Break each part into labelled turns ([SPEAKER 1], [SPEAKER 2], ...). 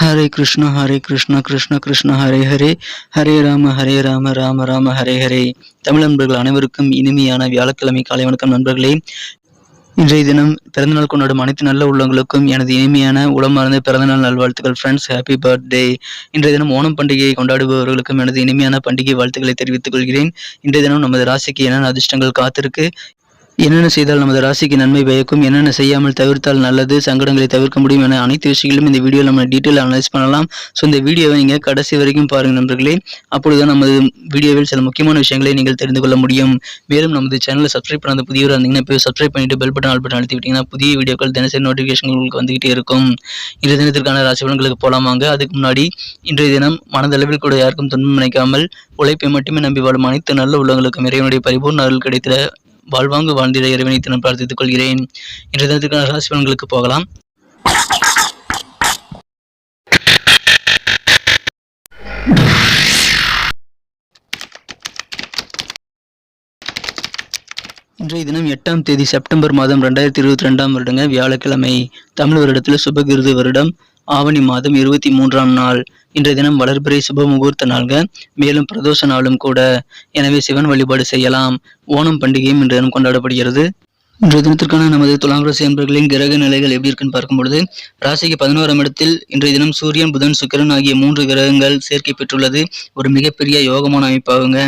[SPEAKER 1] ஹரே கிருஷ்ணா ஹரே கிருஷ்ணா கிருஷ்ண கிருஷ்ண ஹரே ஹரே. ஹரே ராம ஹரே ராம ராம ராம ஹரே ஹரே. தமிழ் நண்பர்கள் அனைவருக்கும் இனிமையான வியாழக்கிழமை காலை வணக்கம் நண்பர்களே. இன்றைய தினம் பிறந்தநாள் கொண்டாடும் அனைத்து நல்ல உள்ளங்களுக்கும் எனது இனிமையான உளமார்ந்த பிறந்தநாள் நல்வாழ்த்துக்கள் ஃப்ரெண்ட்ஸ் ஹாப்பி பர்த்டே இன்றைய தினம் ஓணம் பண்டிகையை கொண்டாடுபவர்களுக்கும் எனது இனிமையான பண்டிகை வாழ்த்துக்களை தெரிவித்துக் கொள்கிறேன். இன்றைய தினம் நமது ராசிக்கு என்னென்ன அதிர்ஷ்டங்கள் காத்திருக்கு? என்னென்ன செய்தால் நமது ராசிக்கு நன்மை பயக்கும்? என்னென்ன செய்யாமல் தவிர்த்தால் நல்லது? சங்கடங்களை தவிர்க்க முடியும் என அனைத்து விஷயங்களும் இந்த வீடியோவில் நம்ம டீட்டெயில் அனலைஸ் பண்ணலாம். ஸோ இந்த வீடியோவை நீங்கள் கடைசி வரைக்கும் பாருங்கள் நண்பர்களே. அப்பொழுதுதான் நமது வீடியோவில் சில முக்கியமான விஷயங்களை நீங்கள் தெரிந்து கொள்ள முடியும். மேலும் நமது சேனலை சப்ஸ்கிரைப் பண்ணாத புதியவராக இருந்தீங்கன்னா இப்போ சப்ஸ்கிரைப் பண்ணிட்டு பெல் பட்டன் ஆல் பட்டன் அழுத்தி விட்டீங்கன்னா புதிய வீடியோக்கள் தினசரி நோட்டிஃபிகேஷன் உங்களுக்கு வந்துகிட்டே இருக்கும். இன்றைய தினத்திற்கான ராசி பலன்களுக்கு போலாமாங்க அதுக்கு முன்னாடி இன்றைய தினம் மனதளவில் கூட யாருக்கும் துன்பம் நினைக்காமல் உழைப்பை மட்டுமே நம்பி வாழும் அனைத்து நல்ல உள்ளங்களுக்கும் இறைவனுடைய பரிபூர்ண அருள் கிடைத்த வாழ்வாங்கு வாழ்ந்திட இறைவனை தினம் பிரார்த்தித்துக் கொள்கிறேன். இன்றைய தினத்திற்கான ராசி பலன்களுக்கு போகலாம். இன்றைய தினம் எட்டாம் தேதி செப்டம்பர் மாதம் ரெண்டாயிரத்தி இருபத்தி ரெண்டாம் வருடங்க வியாழக்கிழமை. தமிழ் வருடத்தில் சுபகிருது வருடம். ஆவணி மாதம் இருபத்தி மூன்றாம் நாள். இன்றைய தினம் வளர்பிறை சுப முகூர்த்த நாள்க மேலும் பிரதோஷ நாளும் கூட. எனவே சிவன் வழிபாடு செய்யலாம். ஓணம் பண்டிகையும் இன்றைய தினம் கொண்டாடப்படுகிறது. இன்றைய தினத்திற்கான நமது துலாம் ராசி அன்பர்களின் கிரக நிலைகள் எப்படி இருக்குன்னு பார்க்கும்பொழுது ராசிக்கு பதினோராம் இடத்தில் இன்றைய தினம் சூரியன் புதன் சுக்கிரன் ஆகிய மூன்று கிரகங்கள் சேர்க்கை பெற்றுள்ளது. ஒரு மிகப்பெரிய யோகமான அமைப்பாகுங்க.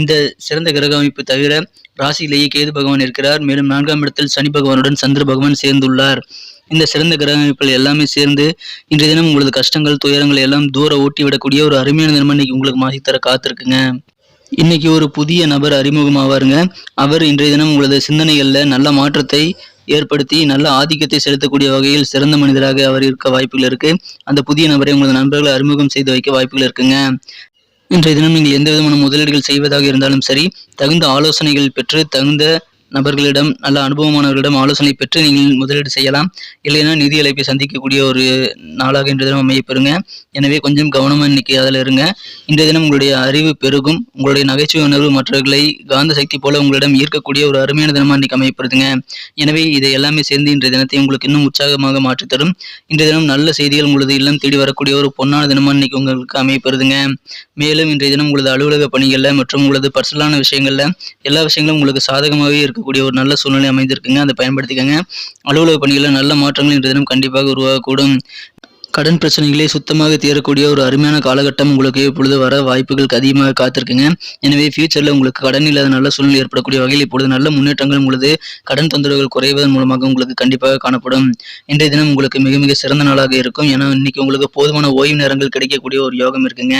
[SPEAKER 1] இந்த சிறந்த கிரக அமைப்பு தவிர ராசியிலேயே கேது பகவான் இருக்கிறார். மேலும் நான்காம் இடத்தில் சனி பகவானுடன் சந்திர பகவான் சேர்ந்துள்ளார். இந்த சிறந்த கிரக எல்லாமே சேர்ந்து இன்றைய தினம் உங்களது கஷ்டங்கள் துயரங்கள் எல்லாம் தூர ஓட்டி விடக்கூடிய ஒரு அருமையான தினம் இன்னைக்கு உங்களுக்கு மாசித்தர காத்திருக்குங்க. இன்னைக்கு ஒரு புதிய நபர் அறிமுகமாவாருங்க அவர் இன்றைய தினம் உங்களது சிந்தனைகளில் நல்ல மாற்றத்தை ஏற்படுத்தி நல்ல ஆதிக்கத்தை செலுத்தக்கூடிய வகையில் சிறந்த மனிதராக அவர் இருக்க வாய்ப்புகள் இருக்கு. அந்த புதிய நபரை உங்களது நண்பர்களை அறிமுகம் செய்து வைக்க வாய்ப்புகள் இருக்குங்க. இன்றைய தினம் நீங்கள் எந்த விதமான முதலீடுகள் செய்வதாக இருந்தாலும் சரி தகுந்த ஆலோசனைகள் பெற்று தகுந்த நபர்களிடம் நல்ல அனுபவமானவர்களிடம் ஆலோசனை பெற்று நீங்கள் முதலீடு செய்யலாம். இல்லைன்னா நிதி அழைப்பை சந்திக்கக்கூடிய ஒரு நாளாக இன்றைய தினம் அமையப்பெறுங்க எனவே கொஞ்சம் கவனமாக இன்னைக்கு அதில் இருங்க. இன்றைய தினம் உங்களுடைய அறிவு பெருகும். உங்களுடைய நகைச்சுவை உணர்வு மற்றவர்களை காந்த சக்தி போல உங்களிடம் ஈர்க்கக்கூடிய ஒரு அருமையான தினமாக இன்னைக்கு அமையப்படுதுங்க எனவே இதை எல்லாமே சேர்ந்து இன்றைய தினத்தை உங்களுக்கு இன்னும் உற்சாகமாக மாற்றித்தரும் இன்றைய தினம் நல்ல செய்திகள் உங்களது இல்லம் தேடி வரக்கூடிய ஒரு பொன்னான தினமாக இன்னைக்கு உங்களுக்கு அமையப்படுதுங்க மேலும் இன்றைய தினம் உங்களது அலுவலக பணிகளில் மற்றும் உங்களது பர்சனலான விஷயங்களில் எல்லா விஷயங்களும் உங்களுக்கு சாதகமாகவே இருக்கும். இருக்கக்கூடிய ஒரு நல்ல சூழ்நிலை அமைந்திருக்குங்க. அதை பயன்படுத்திக்கங்க. அலுவலக பணிகளில் நல்ல மாற்றங்கள் இன்றைய தினம் கண்டிப்பாக உருவாகக்கூடும். கடன் பிரச்சனைகளே சுத்தமாக தீரக்கூடிய ஒரு அருமையான காலகட்டம் உங்களுக்கு இப்பொழுது வர வாய்ப்புகளுக்கு அதிகமாக காத்திருக்குங்க. எனவே ஃபியூச்சரில் உங்களுக்கு கடன் இல்லாத நல்ல சூழ்நிலை ஏற்படக்கூடிய வகையில் இப்பொழுது நல்ல முன்னேற்றங்கள் உங்களது கடன் தொந்தரவுகள் குறைவதன் மூலமாக உங்களுக்கு கண்டிப்பாக காணப்படும். இன்றைய தினம் உங்களுக்கு மிக மிக சிறந்த நாளாக இருக்கும். ஏன்னா இன்னைக்கு உங்களுக்கு போதுமான ஓய்வு நேரங்கள் கிடைக்கக்கூடிய ஒரு யோகம் இருக்குங்க.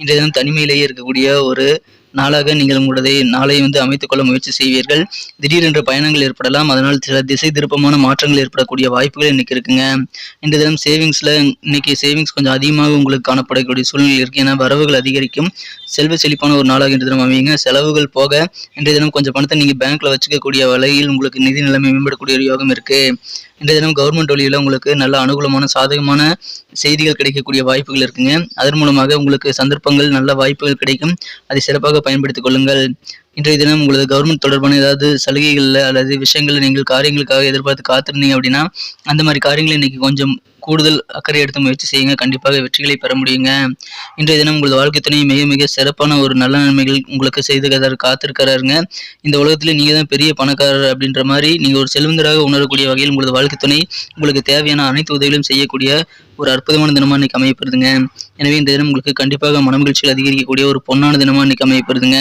[SPEAKER 1] இன்றைய தினம் தனிமையிலேயே இருக்கக்கூடிய ஒரு நாளாக நீங்கள் உங்களுடைய நாளை வந்து அமைத்துக் கொள்ள முயற்சி செய்வீர்கள். திடீரென்று பயணங்கள் ஏற்படலாம். அதனால் சில திசை திருப்பமான மாற்றங்கள் ஏற்படக்கூடிய வாய்ப்புகள் இன்னைக்கு இருக்குங்க. இந்த தினம் சேவிங்ஸ்ல இன்னைக்கு சேவிங்ஸ் கொஞ்சம் அதிகமாக உங்களுக்கு காணப்படக்கூடிய சூழ்நிலை இருக்கு. ஏன்னா வரவுகள் அதிகரிக்கும். செல்வ செழிப்பான ஒரு நாளாக இன்று தினம் அமையுங்க. செலவுகள் போக இன்றைய தினம் கொஞ்சம் பணத்தை நீங்க பேங்க்ல வச்சுக்கக்கூடிய வகையில் உங்களுக்கு நிதி நிலைமை மேம்படக்கூடிய ஒரு யோகம் இருக்கு. இன்றைய தினம் கவர்மெண்ட் வழியில் உங்களுக்கு நல்ல அனுகூலமான சாதகமான செய்திகள் கிடைக்கக்கூடிய வாய்ப்புகள் இருக்குங்க. அதன் மூலமாக உங்களுக்கு சந்தர்ப்பங்கள் நல்ல வாய்ப்புகள் கிடைக்கும். அதை சிறப்பாக பயன்படுத்திக் கொள்ளுங்கள். இன்றைய தினம் உங்களது கவர்மெண்ட் தொடர்பான ஏதாவது சலுகைகளில் அல்லது விஷயங்களில் நீங்கள் காரியங்களுக்காக எதிர்பார்த்து காத்திருந்தீங்க அப்படின்னா அந்த மாதிரி காரியங்களை இன்னைக்கு கொஞ்சம் கூடுதல் அக்கறை எடுத்து முயற்சி செய்யுங்க. கண்டிப்பாக வெற்றிகளை பெற முடியுங்க. இன்றைய தினம் உங்களது வாழ்க்கை துணை மிக மிக சிறப்பான ஒரு நல்ல நன்மைகள் உங்களுக்கு செய்து காத்திருக்கிறாருங்க. இந்த உலகத்துல நீங்க தான் பெரிய பணக்காரர் அப்படின்ற மாதிரி நீங்க ஒரு செல்வந்தராக உணரக்கூடிய வகையில் உங்களது வாழ்க்கை துணை உங்களுக்கு தேவையான அனைத்து உதவிகளும் செய்யக்கூடிய ஒரு அற்புதமான தினமா இன்னைக்கு அமையப்படுதுங்க எனவே இந்த தினம் உங்களுக்கு கண்டிப்பாக மனமகிழ்ச்சியில் அதிகரிக்கக்கூடிய ஒரு பொன்னான தினமா இன்னைக்கு அமையப்படுதுங்க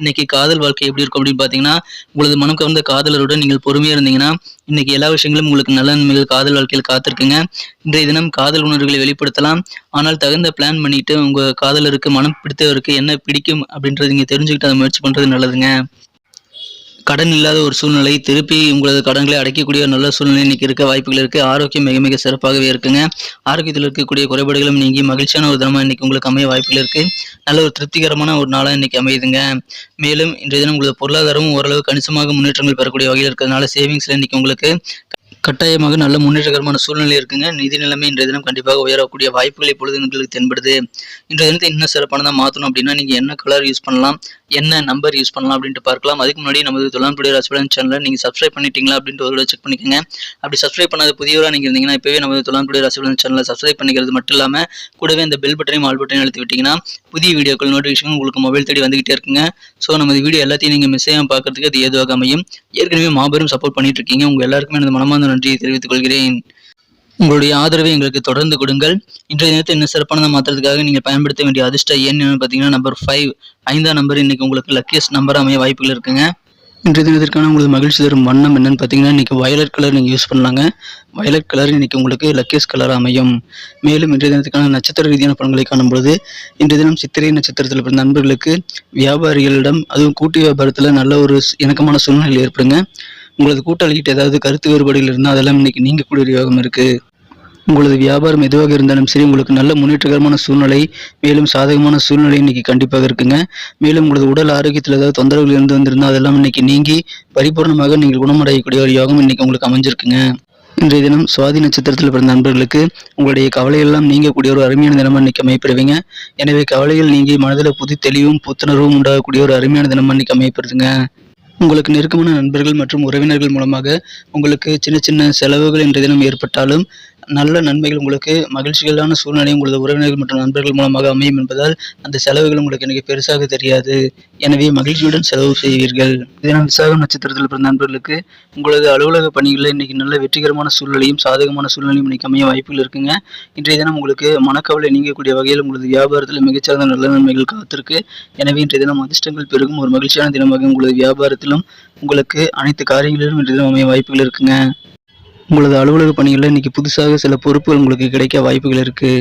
[SPEAKER 1] இன்னைக்கு காதல் வாழ்க்கை எப்படி இருக்கும் அப்படின்னு பாத்தீங்கன்னா உங்களது மனம் கவர்ந்த காதலருடன் நீங்கள் பொறுமையா இருந்தீங்கன்னா இன்னைக்கு எல்லா விஷயங்களும் உங்களுக்கு நல்ல நன்மைகள் காதல் வாழ்க்கையில் காத்திருக்குங்க. இன்றைய தினம் காதல் உணர்வுகளை வெளிப்படுத்தலாம். ஆனால் தகுந்த பிளான் பண்ணிட்டு உங்க காதலருக்கு மனம் பிடித்தவருக்கு என்ன பிடிக்கும் அப்படின்றத நீங்க தெரிஞ்சுக்கிட்டு அதை முயற்சி பண்றது நல்லதுங்க. கடன் இல்லாத ஒரு சூழ்நிலை திருப்பி உங்களது கடன்களை அடைக்கக்கூடிய ஒரு நல்ல சூழ்நிலை இன்னைக்கு இருக்க வாய்ப்புகள் இருக்கு. ஆரோக்கியம் மிக மிக சிறப்பாகவே இருக்குங்க. ஆரோக்கியத்தில் இருக்கக்கூடிய குறைபாடுகளும் நீங்கி மகிழ்ச்சியான ஒரு தினமாக இன்னைக்கு உங்களுக்கு அமைய வாய்ப்புகள் இருக்கு. நல்ல ஒரு திருப்திகரமான ஒரு நாளாக இன்னைக்கு அமையுதுங்க. மேலும் இன்றைய தினம் உங்களது பொருளாதாரமும் ஓரளவு கணிசமாக முன்னேற்றங்கள் பெறக்கூடிய வகையில் இருக்கிறதுனால சேவிங்ஸ்ல இன்னைக்கு உங்களுக்கு கட்டாயமாக நல்ல முன்னேற்றகரமான சூழ்நிலை இருக்குங்க. நிதி நிலைமை இன்றைய தினம் கண்டிப்பாக உயரக்கூடிய வாய்ப்புகள் இப்பொழுது எங்களுக்கு தென்படுது. இன்றைய தினத்தை இன்னும் சிறப்பானதாக மாற்றணும் அப்படின்னா நீங்கள் என்ன கலர் யூஸ் பண்ணலாம் என்ன நம்பர் யூஸ் பண்ணலாம் அப்படின்ட்டு பார்க்கலாம். அதுக்கு முன்னாடி நமது தொழில்நுட்ப ரசபலன் சேனலை நீங்கள் சப்ஸ்கிரைப் பண்ணிட்டீங்களா அப்படின்ட்டு ஒரு செக் பண்ணிக்கோங்க. அப்படி சப்ஸ்கிரைப் பண்ணாத புதியவராக நீங்கள் இருந்தீங்கன்னா இப்போவே நமது தொழில்நுட்ப ரசபலன் சேனலை சப்ஸ்கிரைப் பண்ணிக்கிறது மட்டும் இல்லாமல் கூடவே இந்த பெல் பட்டனையும் ஆல் பட்டனையும் அழுத்தி விட்டீங்கன்னா புதிய வீடியோக்கள் நோட்டிஃபிகேஷன் உங்களுக்கு மொபைல் தேடி வந்துகிட்டே இருக்குங்க. ஸோ நமது வீடியோ எல்லாத்தையும் நீங்கள் மிஸ் செய்யாமல் பார்க்கறதுக்கு அது ஏதுவாக அமையும். ஏற்கனவே மாபெரும் சப்போர்ட் பண்ணிட்டு இருக்கீங்க. உங்கள் எல்லாருக்குமே எனது மனமார்ந்த நன்றியை தெரிவித்துக் கொள்கிறேன். உங்களுடைய ஆதரவை எங்களுக்கு தொடர்ந்து கொடுங்கள். இன்றைய தினத்தை இன்னும் சிறப்பானதாக மாற்றுறதுக்காக நீங்கள் பயன்படுத்த வேண்டிய அதிர்ஷ்ட எண் பார்த்தீங்கன்னா நம்பர் ஃபைவ் ஐந்தாம் நம்பர் இன்னைக்கு உங்களுக்கு லக்கியஸ்ட் நம்பர் அமைய வாய்ப்புகள் இருக்குங்க. இன்றைய தினத்திற்கான உங்களுக்கு மகிழ்ச்சி தரும் வண்ணம் என்னன்னு பார்த்தீங்கன்னா இன்னைக்கு வயலட் கலர் நீங்கள் யூஸ் பண்ணலாங்க. வயலட் கலர் இன்னைக்கு உங்களுக்கு லக்கேஸ் கலர் அமையும். மேலும் இன்றைய தினத்துக்கான நட்சத்திர ரீதியான பலன்களை காணும்பொழுது இன்றைய தினம் சித்திரை நட்சத்திரத்தில் பிறந்த நண்பர்களுக்கு வியாபாரிகளிடம் அதுவும் கூட்டு வியாபாரத்தில் நல்ல ஒரு இணக்கமான சூழ்நிலை ஏற்படுங்க. உங்களது கூட்டாளிகிட்ட ஏதாவது கருத்து வேறுபாடுகள் இருந்தால் அதெல்லாம் இன்னைக்கு நீங்கக்கூடிய ஒரு யோகம் இருக்குது உங்களது வியாபாரம் எதுவாக இருந்தாலும் சரி உங்களுக்கு நல்ல முன்னேற்றகரமான சூழ்நிலை மேலும் சாதகமான சூழ்நிலை இன்னைக்கு கண்டிப்பாக இருக்குங்க. மேலும் உங்களது உடல் ஆரோக்கியத்தில் ஏதாவது தொந்தரவுகள் இருந்து வந்திருந்தால் அதெல்லாம் இன்னைக்கு நீங்கி பரிபூர்ணமாக நீங்கள் குணமடையக்கூடிய ஒரு யோகம் இன்னைக்கு உங்களுக்கு அமைஞ்சிருக்குங்க. இன்றைய தினம் சுவாதி நட்சத்திரத்தில் பிறந்த நண்பர்களுக்கு உங்களுடைய கவலையெல்லாம் நீங்கக்கூடிய ஒரு அருமையான தினமாக இன்னைக்கு அமைப்பிடுவீங்க எனவே கவலைகள் நீங்கி மனதில் புது தெளிவும் புத்துணர்வும் உண்டாகக்கூடிய ஒரு அருமையான தினமாக இன்னைக்கு அமைப்பிடுதுங்க உங்களுக்கு நெருக்கமான நண்பர்கள் மற்றும் உறவினர்கள் மூலமாக உங்களுக்கு சின்ன சின்ன செலவுகள் இன்றைய தினம் ஏற்பட்டாலும் நல்ல நன்மைகள் உங்களுக்கு மகிழ்ச்சிகளான சூழ்நிலை உங்களது உறவினர்கள் மற்றும் நண்பர்கள் மூலமாக அமையும் என்பதால் அந்த செலவுகள் உங்களுக்கு எனக்கு பெருசாக தெரியாது. எனவே மகிழ்ச்சியுடன் செலவு செய்வீர்கள். இதனால் விசாகம் நட்சத்திரத்தில் பிறந்த நண்பர்களுக்கு உங்களது அலுவலக பணிகளில் இன்னைக்கு நல்ல வெற்றிகரமான சூழ்நிலையும் சாதகமான சூழ்நிலையும் இன்னைக்கு அமைய வாய்ப்புகள் இருக்குங்க. இன்றைய தினம் உங்களுக்கு மனக்கவலை நீங்கக்கூடிய வகையில் உங்களது வியாபாரத்தில் மிகச்சிறந்த நல்ல நன்மைகள் காத்திருக்கு. எனவே இன்றைய தினம் அதிர்ஷ்டங்கள் பெருகும். ஒரு மகிழ்ச்சியான தினமாக உங்களது வியாபாரத்திலும் உங்களுக்கு அனைத்து காரியங்களிலும் இன்றைய தினம் அமைய வாய்ப்புகள் இருக்குங்க. உங்களது அலுவலக பணிகளில் இன்னைக்கு புதுசாக சில பொறுப்புகள் உங்களுக்கு கிடைக்க வாய்ப்புகள் இருக்குது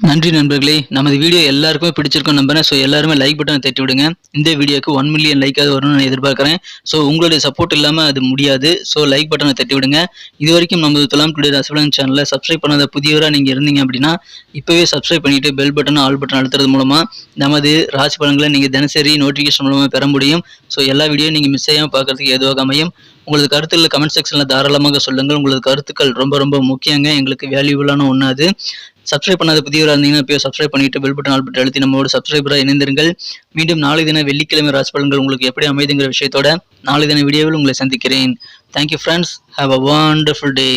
[SPEAKER 1] நன்றி நண்பர்களே. நமது வீடியோ எல்லாருக்குமே பிடிச்சிருக்கோம் நம்புறேன் ஸோ எல்லாருமே லைக் பட்டனை தட்டி விடுங்க. இந்த வீடியோக்கு ஒன் மில்லியன் லைக்காவது வரும்னு நான் எதிர்பார்க்குறேன். ஸோ உங்களுடைய சப்போர்ட் இல்லாமல் அது முடியாது. ஸோ லைக் பட்டனை தட்டி விடுங்க. இது வரைக்கும் நமது துலாம் டுடே ரசபலன் சேனலில் சப்ஸ்கிரைப் பண்ணாத புதியவராக நீங்கள் இருந்தீங்க அப்படின்னா இப்போவே சப்ஸ்கிரைப் பண்ணிட்டு பெல் பட்டன் ஆல் பட்டன் அழுத்துறது மூலமாக நமது ராசி பலன்களை நீங்கள் தினசரி நோட்டிஃபிகேஷன் மூலமாக பெற முடியும். ஸோ எல்லா வீடியோ நீங்கள் மிஸ் செய்யாமல் பார்க்குறதுக்கு எதுவாக அமையும். உங்களது கருத்துக்களை கமெண்ட் செக்ஷனில் தாராளமாக சொல்லுங்கள். உங்களது கருத்துக்கள் ரொம்ப ரொம்ப முக்கியங்க. எங்களுக்கு வேல்யூபுளான ஒன்று அது. சப்ஸ்கிரைப் பண்ணாத புதியவராக இருந்தீங்கன்னா இப்போ சப்ஸ்கிரைப் பண்ணிட்டு பெல் பட்டன் ஆல் பட்டன் அழுத்தி நம்மளோட சப்ஸ்கிரைபராக இணைந்திருங்கள். மீண்டும் நாளை தின வெள்ளிக்கிழமை ராசி பலன்கள் உங்களுக்கு எப்படி அமைதுங்கிற விஷயத்தோட நாளை தின வீடியோவில் உங்களை சந்திக்கிறேன். Thank you friends have a wonderful day